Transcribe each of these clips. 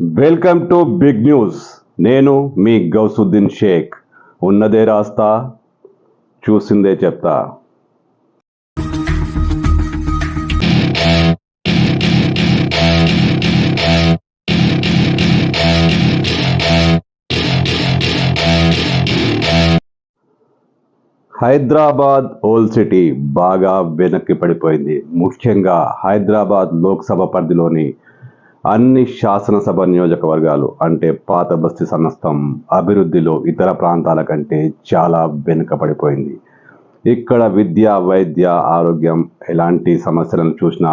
Welcome to big news. నేను మీ గౌసుద్దీన్ షేక్. ఉన్నదే రాస్తా చూసిందే చెప్తా. హైదరాబాద్ ఓల్డ్ సిటీ బాగా వెనక్కి పడిపోయింది. ముఖ్యంగా హైదరాబాద్ లోక్సభ పరిధిలోని అన్ని శాసనసభ నియోజకవర్గాలు అంటే పాత బస్తీ సంస్థం అభివృద్ధిలో ఇతర ప్రాంతాల కంటే చాలా వెనుకబడిపోయింది. ఇక్కడ విద్య వైద్య ఆరోగ్యం ఎలాంటి సమస్యలను చూసినా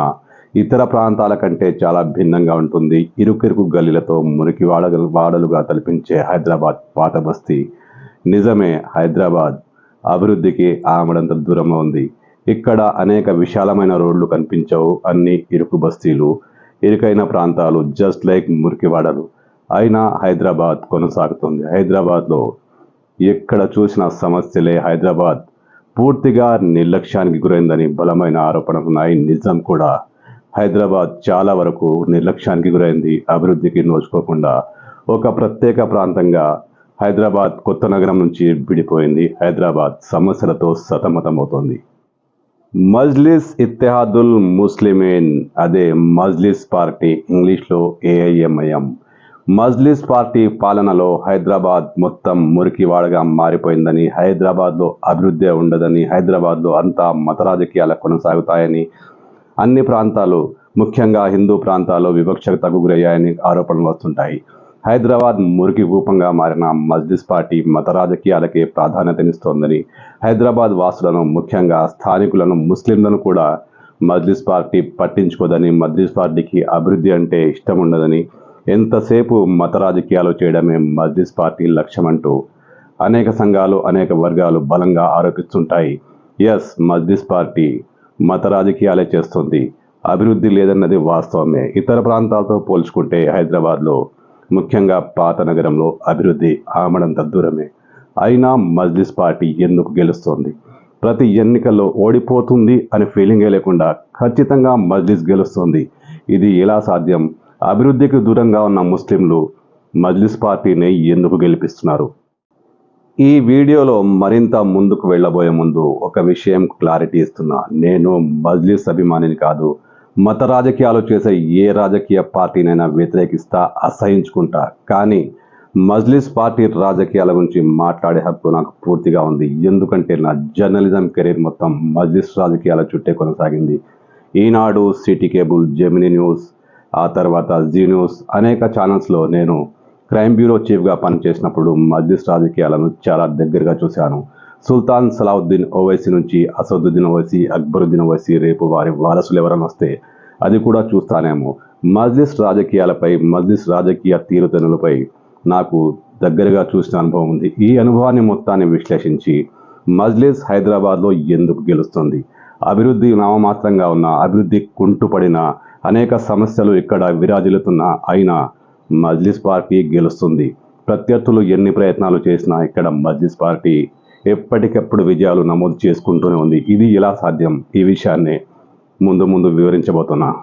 ఇతర ప్రాంతాల కంటే చాలా భిన్నంగా ఉంటుంది. ఇరుకిరుకు గల్లీలతో మురికి వాడ వాడలుగా తలపించే హైదరాబాద్ పాత బస్తీ నిజమే హైదరాబాద్ అభివృద్ధికి ఆమడంత దూరంలో ఉంది. ఇక్కడ అనేక విశాలమైన రోడ్లు కనిపించవు. అన్ని ఇరుకు బస్తీలు ఇరుకైన ప్రాంతాలు జస్ట్ లైక్ మురికివాడలు. అయినా హైదరాబాద్ కొనసాగుతుంది. హైదరాబాద్లో ఎక్కడ చూసిన సమస్యలే హైదరాబాద్. పూర్తిగా నిర్లక్ష్యానికి గురైందని బలమైన ఆరోపణలు ఉన్నాయి. నిజం కూడా. హైదరాబాద్ చాలా వరకు నిర్లక్ష్యానికి గురైంది. అభివృద్ధికి నోచుకోకుండా ఒక ప్రత్యేక ప్రాంతంగా హైదరాబాద్ కొత్త నగరం నుంచి విడిపోయింది. హైదరాబాద్ సమస్యలతో సతమతమవుతోంది. మజ్లిస్ ఇత్తెహాదుల్ ముస్లిమీన్ అదే మజ్లిస్ పార్టీ ఇంగ్లీష్లో ఏఐఎంఐఎం. మజ్లిస్ పార్టీ పాలనలో హైదరాబాద్ మొత్తం మురికివాడగా మారిపోయిందని హైదరాబాద్లో అభివృద్ధి ఉండదని హైదరాబాద్లో అంతా మత రాజకీయాలు కొనసాగుతాయని అన్ని ప్రాంతాలు ముఖ్యంగా హిందూ ప్రాంతాల్లో వివక్షకు గురయ్యాయని ఆరోపణలు వస్తుంటాయి. హైదరాబాద్ మురికి రూపంగా మారిన మజ్లిస్ పార్టీ మత రాజకీయాలకే ప్రాధాన్యతనిస్తోందని హైదరాబాద్ వాసులను ముఖ్యంగా స్థానికులను ముస్లింలను కూడా మజ్లిస్ పార్టీ పట్టించుకోదని మజ్లిస్ పార్టీకి అభివృద్ధి అంటే ఇష్టం ఉండదని ఎంతసేపు మత రాజకీయాలు చేయడమే మజ్లిస్ పార్టీ లక్ష్యమంటూ అనేక సంఘాలు అనేక వర్గాలు బలంగా ఆరోపిస్తుంటాయి. ఎస్ మజ్లిస్ పార్టీ మత రాజకీయాలే చేస్తుంది. అభివృద్ధి లేదన్నది వాస్తవమే. ఇతర ప్రాంతాలతో పోల్చుకుంటే హైదరాబాద్లో ముఖ్యంగా పాత నగరంలో అభివృద్ధి ఆమడంత దూరమే అయినా మజ్లిస్ పార్టీ ఎందుకు గెలుస్తోంది? ప్రతి ఎన్నికల్లో ఓడిపోతుంది అనే ఫీలింగే లేకుండా ఖచ్చితంగా మజ్లిస్ గెలుస్తుంది. ఇది ఎలా సాధ్యం? అభివృద్ధికి దూరంగా ఉన్న ముస్లింలు మజ్లిస్ పార్టీని ఎందుకు గెలిపిస్తున్నారు? ఈ వీడియోలో మరింత ముందుకు వెళ్ళబోయే ముందు ఒక విషయం క్లారిటీ ఇస్తున్నా. నేను మజ్లిస్ అభిమానిని కాదు మత రాజకీయాలు చేసే ఏ రాజకీయ పార్టీనైనా వ్యతిరేకిస్తా అసహించుకుంటా. కానీ మజ్లిస్ పార్టీ రాజకీయాల గురించి మాట్లాడే హక్కు నాకు పూర్తిగా ఉంది. ఎందుకంటే నా జర్నలిజం కెరీర్ మొత్తం మజ్లిస్ రాజకీయాల చుట్టే కొనసాగింది. Eenadu city cable Gemini news ఆ తర్వాత జీ న్యూస్ అనేక ఛానల్స్లో నేను క్రైమ్ బ్యూరో చీఫ్గా పనిచేసినప్పుడు మజ్లిస్ రాజకీయాలను చాలా దగ్గరగా చూశాను. సుల్తాన్ సలావుద్దీన్ ఓవైసీ నుంచి అసదుద్దీన్ ఓవైసీ అక్బరుద్దీన్ ఓవైసీ రేపు వారి వారసులు ఎవరైనా వస్తే అది కూడా చూస్తానేమో. మజ్లిస్ రాజకీయాలపై మజ్లిస్ రాజకీయ తీరుతెనులపై నాకు దగ్గరగా చూసిన అనుభవం ఉంది. ఈ అనుభవాన్ని మొత్తాన్ని విశ్లేషించి మజ్లిస్ హైదరాబాద్లో ఎందుకు గెలుస్తుంది? అభివృద్ధి నామమాత్రంగా ఉన్న అభివృద్ధి కుంటుపడిన అనేక సమస్యలు ఇక్కడ విరాజిల్లుతున్న అయినా మజ్లిస్ పార్టీ గెలుస్తుంది. ప్రత్యర్థులు ఎన్ని ప్రయత్నాలు చేసినా ఇక్కడ మజ్లిస్ పార్టీ ఎప్పటికప్పుడు విజయాలు నమోదు చేసుకుంటూనే ఉంది. ఇది ఎలా సాధ్యం? ఈ విషయాన్ని ముందు ముందు వివరించబోతున్నా.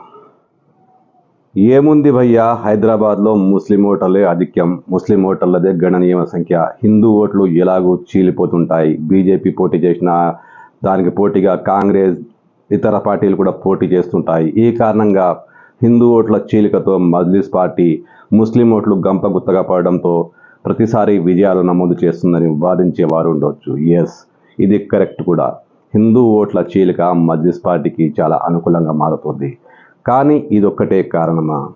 ఏముంది భయ్యా? హైదరాబాద్లో ముస్లిం ఓటర్లే ఆధిక్యం. ముస్లిం ఓటర్లదే గణనీయమైన సంఖ్య. హిందూ ఓట్లు ఎలాగూ చీలిపోతుంటాయి. బీజేపీ పోటీ చేసిన దానికి పోటీగా కాంగ్రెస్ ఇతర పార్టీలు కూడా పోటీ చేస్తుంటాయి. ఈ కారణంగా హిందూ ఓట్ల చీలికతో మజ్లిస్ పార్టీ ముస్లిం ఓట్లు గంప గుత్తగా పడడంతో ప్రతిసారి విజయాలు నమోదు చేస్తుందని వాదించే వారు ఉండవచ్చు ఎస్ ఇది కరెక్ట్ కూడా. హిందూ ఓట్ల చీలిక మజ్లిస్ పార్టీకి చాలా అనుకూలంగా మారుతుంది. కానీ ఇదొక్కటే కారణమా?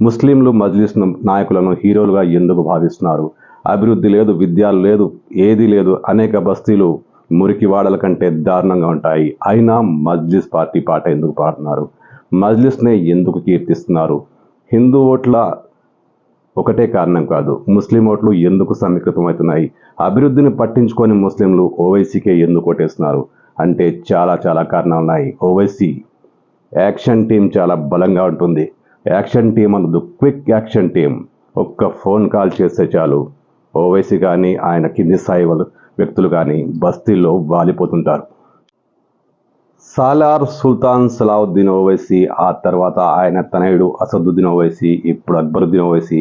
ముస్లింలు మజ్లిస్ నాయకులను హీరోలుగా ఎందుకు భావిస్తున్నారు? అభివృద్ధి లేదు విద్య లేదు ఏది లేదు అనేక బస్తీలు మురికి వాడల కంటే దారుణంగా ఉంటాయి. అయినా మజ్లిస్ పార్టీ పాట ఎందుకు పాడుతున్నారు? మజ్లిస్నే ఎందుకు కీర్తిస్తున్నారు? హిందూ ఓట్ల ఒకటే కారణం కాదు. ముస్లిం ఓట్లు ఎందుకు సమీకృతమవుతున్నాయి? అభివృద్ధిని పట్టించుకొని ముస్లింలు ఓవైసీకే ఎందుకు ఓటేస్తున్నారు? అంటే చాలా చాలా కారణాలు ఉన్నాయి. ఓవైసీ యాక్షన్ టీం చాలా బలంగా ఉంటుంది. యాక్షన్ టీం అన్నది క్విక్ యాక్షన్ టీం. ఒక్క ఫోన్ కాల్ చేస్తే చాలు. ఓవైసీ కానీ ఆయన కింది స్థాయి వ్యక్తులు కానీ బస్తీల్లో వాలిపోతుంటారు. సాలార్ సుల్తాన్ సలావుద్దీన్ ఓవైసీ ఆ తర్వాత ఆయన తనయుడు అసదుద్దీన్ ఓవైసీ ఇప్పుడు అక్బరుద్దీన్ ఓవైసీ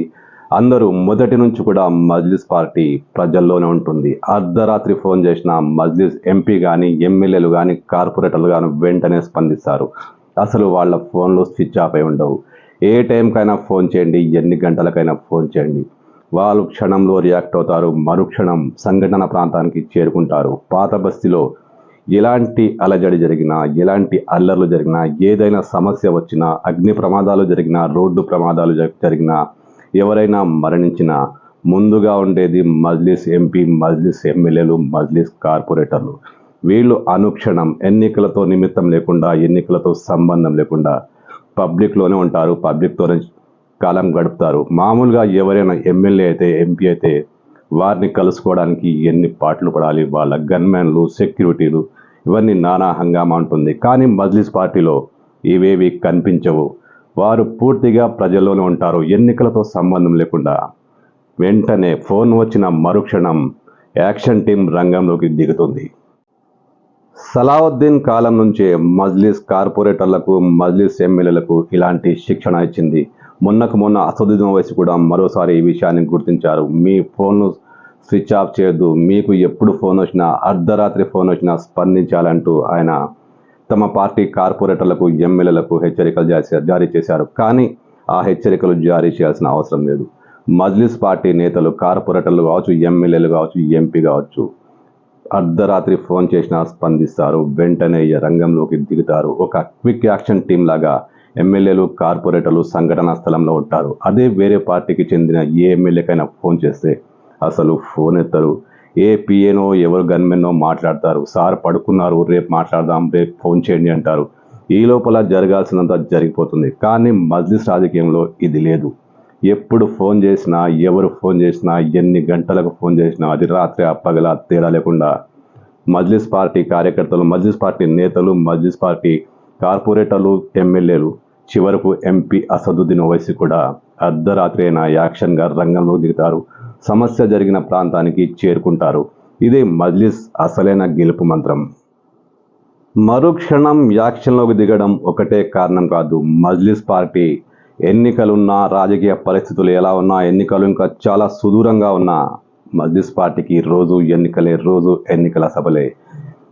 అందరూ మొదటి నుంచి కూడా మజ్లిస్ పార్టీ ప్రజల్లోనే ఉంటుంది. అర్ధరాత్రి ఫోన్ చేసిన మజ్లిస్ ఎంపీ కానీ ఎమ్మెల్యేలు కానీ కార్పొరేటర్లు కానీ వెంటనే స్పందిస్తారు. అసలు వాళ్ళ ఫోన్లు స్విచ్ ఆఫ్ అయి ఉండవు. ఏ టైంకైనా ఫోన్ చేయండి ఎన్ని గంటలకైనా ఫోన్ చేయండి. వాళ్ళు క్షణంలో రియాక్ట్ అవుతారు మరుక్షణం సంఘటన ప్రాంతానికి చేరుకుంటారు. పాత బస్తీలో ఎలాంటి అలజడి జరిగినా ఎలాంటి అల్లర్లు జరిగినా ఏదైనా సమస్య వచ్చినా అగ్ని ప్రమాదాలు జరిగినా రోడ్డు ప్రమాదాలు జరిగినా ఎవరైనా మరణించినా ముందుగా ఉండేది మజ్లిస్ ఎంపీ మజ్లిస్ ఎమ్మెల్యేలు మజ్లిస్ కార్పొరేటర్లు. వీళ్ళు అనుక్షణం ఎన్నికలతో నిమిత్తం లేకుండా ఎన్నికలతో సంబంధం లేకుండా పబ్లిక్లోనే ఉంటారు పబ్లిక్తోనే కాలం గడుపుతారు. మామూలుగా ఎవరైనా ఎమ్మెల్యే అయితే ఎంపీ అయితే వారిని కలుసుకోవడానికి ఎన్ని పాటలు పడాలి? వాళ్ళ గన్మెన్లు సెక్యూరిటీలు ఇవన్నీ నానా హంగామా ఉంటుంది కానీ మజ్లిస్ పార్టీలో ఇవేవి కనిపించవు. వారు పూర్తిగా ప్రజల్లోనే ఉంటారు. ఎన్నికలతో సంబంధం లేకుండా వెంటనే ఫోన్ వచ్చిన మరుక్షణం యాక్షన్ టీం రంగంలోకి దిగుతుంది. సలావుద్దీన్ కాలం నుంచే మజ్లిస్ కార్పొరేటర్లకు మజ్లిస్ ఎమ్మెల్యేలకు ఇలాంటి శిక్షణ ఇచ్చింది. మొన్నకు మొన్న అసదుద్దీన్ వయసు కూడా మరోసారి ఈ విషయాన్ని గుర్తించారు. మీ ఫోన్ను స్విచ్ ఆఫ్ చేయొద్దు. మీకు ఎప్పుడు ఫోన్ వచ్చినా అర్ధరాత్రి ఫోన్ వచ్చినా స్పందించాలంటూ ఆయన తమ పార్టీ కార్పొరేటర్లకు ఎమ్మెల్యేలకు హెచ్చరికలు జారీ జారీ చేశారు. కానీ ఆ హెచ్చరికలు జారీ చేయాల్సిన అవసరం లేదు. మజ్లిస్ పార్టీ నేతలు కార్పొరేటర్లు కావచ్చు ఎమ్మెల్యేలు కావచ్చు ఎంపీ కావచ్చు అర్ధరాత్రి ఫోన్ చేసినా స్పందిస్తారు. వెంటనే ఈ రంగంలోకి దిగుతారు. ఒక క్విక్ యాక్షన్ టీం లాగా ఎమ్మెల్యేలు కార్పొరేటర్లు సంఘటనా స్థలంలో ఉంటారు. అదే వేరే పార్టీకి చెందిన ఏ ఎమ్మెల్యేకైనా ఫోన్ చేస్తే అసలు ఫోన్ ఎత్తరు. ఏ పిఏనో ఎవరు గన్మెన్నో మాట్లాడతారు. సార్ పడుకున్నారు రేపు మాట్లాడదాం రేపు ఫోన్ చేయండి అంటారు. ఈ లోపల జరగాల్సినంత జరిగిపోతుంది. కానీ మజ్లిస్ రాజకీయంలో ఇది లేదు. ఎప్పుడు ఫోన్ చేసినా ఎవరు ఫోన్ చేసినా ఎన్ని గంటలకు ఫోన్ చేసినా అది రాత్రి అప్పగల తేడా లేకుండా మజ్లిస్ పార్టీ కార్యకర్తలు మజ్లిస్ పార్టీ నేతలు మజ్లిస్ పార్టీ కార్పొరేటర్లు ఎమ్మెల్యేలు చివరకు ఎంపీ అసదుద్దీన్ ఓవైసీ కూడా అర్ధరాత్రి అయిన యాక్షన్గా రంగంలోకి దిగుతారు. సమస్య జరిగిన ప్రాంతానికి చేరుకుంటారు. ఇదే మజ్లిస్ అసలైన గెలుపు మంత్రం. మరుక్షణం యాక్షన్లోకి దిగడం ఒకటే కారణం కాదు. మజ్లిస్ పార్టీ ఎన్నికలున్నా రాజకీయ పరిస్థితులు ఎలా ఉన్నా ఎన్నికలు ఇంకా చాలా సుదూరంగా ఉన్నా మజ్లిస్ పార్టీకి రోజు ఎన్నికలే రోజు ఎన్నికల సభలే.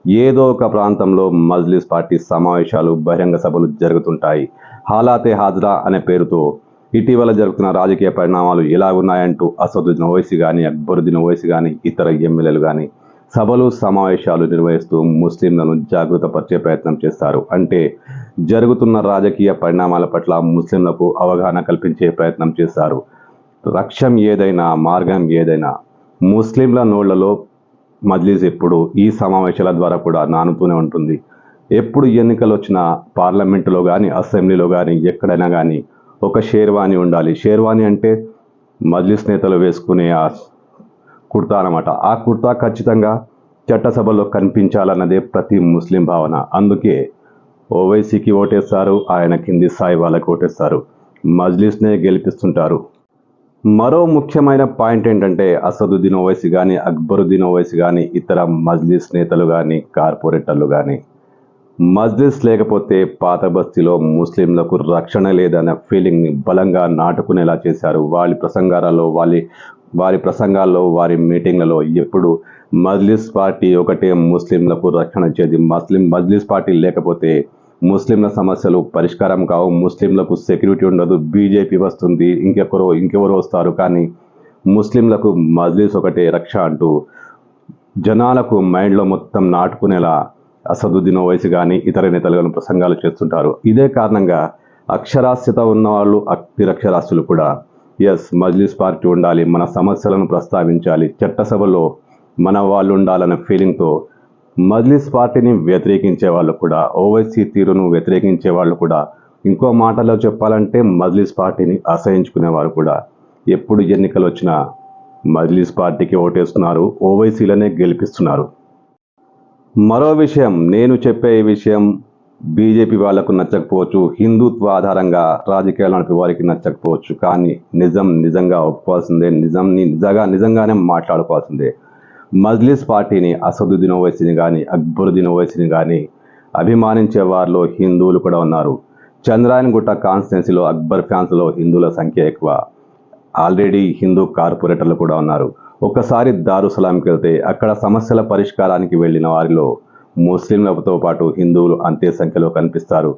ఏదో ఒక ప్రాంతంలో మజ్లిస్ పార్టీ సమావేశాలు బహిరంగ సభలు జరుగుతుంటాయి. హాలాతే హాజరా అనే పేరుతో ఇటీవల జరుగుతున్న రాజకీయ పరిణామాలు ఎలా ఉన్నాయంటూ అసదుద్దీన్ ఓవైసీ కానీ అక్బరుద్దీన్ ఓవైసీ కానీ ఇతర ఎమ్మెల్యేలు కానీ సభలు సమావేశాలు నిర్వహిస్తూ ముస్లింలను జాగృతపరిచే ప్రయత్నం చేస్తారు. అంటే జరుగుతున్న రాజకీయ పరిణామాల పట్ల ముస్లింలకు అవగాహన కల్పించే ప్రయత్నం చేస్తారు. లక్ష్యం ఏదైనా మార్గం ఏదైనా ముస్లింల నోళ్ళలో మజ్లీస్ ఎప్పుడు ఈ సమావేశాల ద్వారా కూడా నానుతూనే ఉంటుంది. ఎప్పుడు ఎన్నికలు వచ్చినా పార్లమెంటులో కానీ అసెంబ్లీలో కానీ ఎక్కడైనా కానీ ఒక షేర్వాణి ఉండాలి. షేర్వాణి అంటే మజ్లిస్ నేతలు వేసుకునే ఆ కుర్తా అనమాట ఆ కుర్తా ఖచ్చితంగా చట్టసభలో కనిపించాలన్నదే ప్రతి ముస్లిం భావన. అందుకే ఓవైసీకి ఓటేస్తారు ఆయన కింది స్థాయి వాళ్ళకి ఓటేస్తారు. మజ్లిస్నే గెలిపిస్తుంటారు. మరో ముఖ్యమైన పాయింట్ ఏంటంటే అసదుద్దీన్ ఓవైసీ కానీ అక్బరుద్దీన్ ఓవైసీ కానీ ఇతర మజ్లిస్ నేతలు కానీ కార్పొరేటర్లు కానీ మజ్లిస్ లేకపోతే పాత బస్తీలో ముస్లింలకు రక్షణ లేదన్న ఫీలింగ్ని బలంగా నాటుకునేలా చేశారు. వాళ్ళ ప్రసంగాలలో వాళ్ళ వారి ప్రసంగాల్లో వారి మీటింగ్లలో ఎప్పుడు మజ్లిస్ పార్టీ ఒకటే ముస్లింలకు రక్షణ ఇచ్చేది ముస్లిం మజ్లిస్ పార్టీ లేకపోతే ముస్లింల సమస్యలు పరిష్కారం కావు. ముస్లింలకు సెక్యూరిటీ ఉండదు బీజేపీ వస్తుంది ఇంకెవరో ఇంకెవరో వస్తారు. కానీ ముస్లింలకు మజ్లిస్ ఒకటే రక్ష అంటూ జనాలకు మైండ్లో మొత్తం నాటుకునేలా అసదుద్దీన్ ఓవైసీ కానీ ఇతర నేతలు కానీ ప్రసంగాలు చేస్తుంటారు. ఇదే కారణంగా అక్షరాస్యత ఉన్న వాళ్ళు నిరక్షరాస్యులు కూడా ఎస్ మజ్లిస్ పార్టీ ఉండాలి మన సమస్యలను ప్రస్తావించాలి చట్టసభలో మన వాళ్ళు ఉండాలనే ఫీలింగ్తో మజ్లిస్ పార్టీని వ్యతిరేకించే వాళ్ళు కూడా ఓవైసీ తీరును వ్యతిరేకించే వాళ్ళు కూడా ఇంకో మాటలో చెప్పాలంటే మజ్లిస్ పార్టీని అసహించుకునేవారు కూడా ఎప్పుడు ఎన్నికలు వచ్చినా మజ్లిస్ పార్టీకి ఓటేస్తున్నారు ఓవైసీలనే గెలిపిస్తున్నారు. మరో విషయం నేను చెప్పే విషయం బీజేపీ వాళ్ళకు నచ్చకపోవచ్చు హిందుత్వ ఆధారంగా రాజకీయాలు నడిపే వారికి నచ్చకపోవచ్చు కానీ నిజం నిజంగా ఒప్పుకోవాల్సిందే నిజంని నిజంగా నిజంగానే మాట్లాడుకోవాల్సిందే. మజ్లిస్ పార్టీని అసదుద్దీన్ ఓవైసీని కానీ అక్బరుద్దీన్ ఓవైసీని కానీ అభిమానించే వారిలో హిందువులు కూడా ఉన్నారు. చంద్రాయన్గుట్ట కాన్స్టిట్యున్సీలో అక్బర్ ఫ్యాన్స్లో హిందువుల సంఖ్య ఎక్కువ. ఆల్రెడీ హిందూ కార్పొరేటర్లు కూడా ఉన్నారు. ఒక్కసారి దారుసలాంకి వెళ్తే అక్కడ సమస్యల పరిష్కారానికి వెళ్ళిన వారిలో ముస్లింలతో పాటు హిందువులు అంతే సంఖ్యలో కనిపిస్తారు.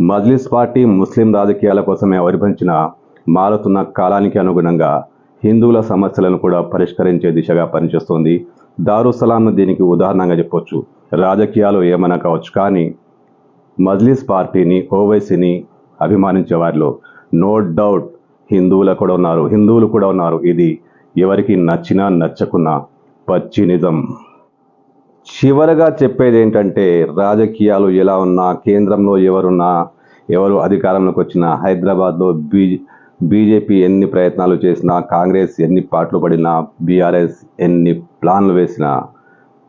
మజ్లిస్ పార్టీ ముస్లిం రాజకీయాల కోసమే అవరిపించిన మారుతున్న కాలానికి అనుగుణంగా హిందువుల సమస్యలను కూడా పరిష్కరించే దిశగా పనిచేస్తుంది. దారుసలాంను దీనికి ఉదాహరణగా చెప్పొచ్చు. రాజకీయాలు ఏమైనా కావచ్చు కానీ మజ్లిస్ పార్టీని ఓవైసీని అభిమానించే వారిలో నో డౌట్ హిందువులు కూడా ఉన్నారు. హిందువులు కూడా ఉన్నారు. ఇది ఎవరికి నచ్చినా నచ్చకున్నా పచ్చి నిజం. చివరగా చెప్పేది ఏంటంటే రాజకీయాలు ఎలా ఉన్నా కేంద్రంలో ఎవరున్నా ఎవరు అధికారంలోకి వచ్చినా హైదరాబాద్లో బీజే బీజేపీ ఎన్ని ప్రయత్నాలు చేసినా కాంగ్రెస్ ఎన్ని పాటలు పడినా బీఆర్ఎస్ ఎన్ని ప్లాన్లు వేసినా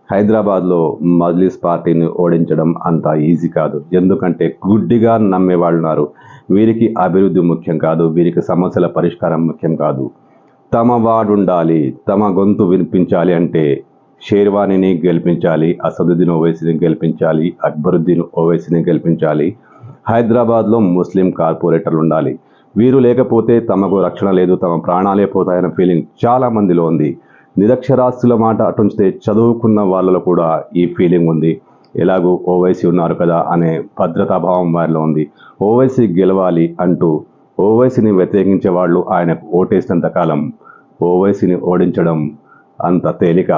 హైదరాబాద్లో మజ్లిస్ పార్టీని ఓడించడం అంత ఈజీ కాదు. ఎందుకంటే గుడ్డిగా నమ్మే ఉన్నారు వీరికి అభివృద్ధి ముఖ్యం కాదు వీరికి సమస్యల పరిష్కారం ముఖ్యం కాదు. తమ వాడుండాలి తమ గొంతు వినిపించాలి అంటే షేర్వాణిని గెలిపించాలి అసదుద్దీన్ ఓవైసీని గెలిపించాలి అక్బరుద్దీన్ ఓవైసీని గెలిపించాలి హైదరాబాద్లో ముస్లిం కార్పొరేటర్లు ఉండాలి. వీరు లేకపోతే తమకు రక్షణ లేదు తమ ప్రాణాలే పోతాయన్న ఫీలింగ్ చాలా మందిలో ఉంది. నిరక్షరాస్యుల మాట అటుంచితే చదువుకున్న వాళ్ళలో కూడా ఈ ఫీలింగ్ ఉంది. ఎలాగూ ఓవైసీ ఉన్నారు కదా అనే భద్రతాభావం వారిలో ఉంది. ఓవైసీ గెలవాలి అంటూ ఓవైసీని వ్యతిరేకించే వాళ్ళు ఆయనకు ఓటేసినంత కాలం ఓవైసీని ఓడించడం అంత తేలిక?